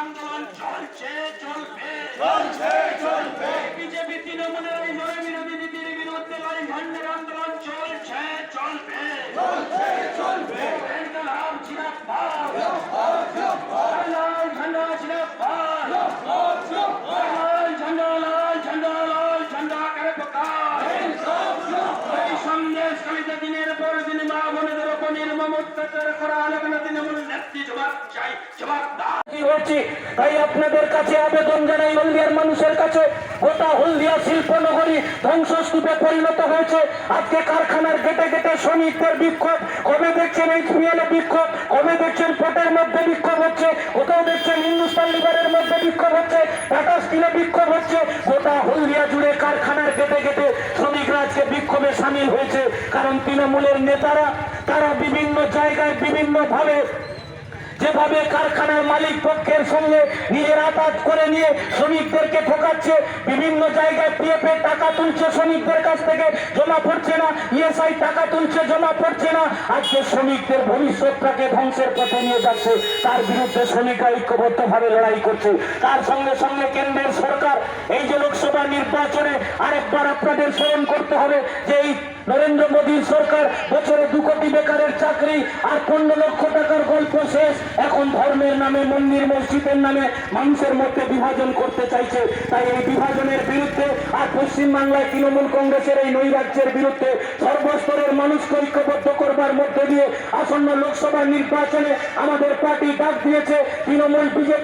আন্দোলন বিজেপি তৃণমূলের এই জোট বিরোধী নীতির বিরুদ্ধে লাল ভান্ডার আন্দোলন চলছে চলবে। অত্যাচার করা তাই আপনাদের কাছে আবেদন জানাই, হলদিয়ার মানুষের কাছে গোটা হলদিয়া শিল্পনগরী ধ্বংসস্তূপে পরিণত হয়েছে। আজকে কারখানার গেটে গেটে শ্রমিকদের বিক্ষোভ, কবে দেখছেন এইচপিএল বিক্ষোভ? কবে দেখছেন পোর্টের মধ্যে বিক্ষোভ হচ্ছে? কোথাও দেখছেন হিন্দুস্তান লিভারের মধ্যে বিক্ষোভ হচ্ছে? টাটা স্টিলে বিক্ষোভ হচ্ছে? গোটা হলদিয়া জুড়ে কারখানার গেটে গেটে আজকে বিক্ষোভে সামিল হয়েছে। কারণ তৃণমূলের নেতারা, তারা বিভিন্ন জায়গায় বিভিন্ন ভাবে যেভাবে কারখানার মালিক পক্ষের সঙ্গে নিজের আতাত করে নিয়ে শ্রমিকদেরকে ঠকাচ্ছে, বিভিন্ন জায়গায় পিএফ এর টাকা তুলছে শ্রমিকদের কাছ থেকে, জমা পড়ছে না, ইএসআই টাকা তুলছে, জমা পড়ছে না। আজকে শ্রমিকদের ভবিষ্যৎটাকে ধ্বংসের পথে নিয়ে যাচ্ছে। তার বিরুদ্ধে শ্রমিকরা ঐক্যবদ্ধভাবে লড়াই করছে। তার সঙ্গে সঙ্গে কেন্দ্রের সরকার, এই যে লোকসভা নির্বাচনে আরেকবার আপনাদের স্মরণ করতে হবে যে এই নরেন্দ্র মোদীর সরকার বছরে দু কোটি বেকারের চাকরি আর পনেরো লক্ষ টাকার গল্প শেষ। এখন ধর্মের নামে, মন্দির মসজিদের নামে মানুষের মধ্যে বিভাজন করতে চাইছে। তাই এই বিভাজনের বিরুদ্ধে আর পশ্চিমবাংলায় তৃণমূল কংগ্রেসের এই নৈরাজ্যের বিরুদ্ধে সর্বস্তরের মানুষকে ঐক্যবদ্ধ করবার মধ্যে দিয়ে আসন্ন লোকসভা নির্বাচনে আমাদের পার্টি ডাক দিয়েছে তৃণমূল বিজেপি।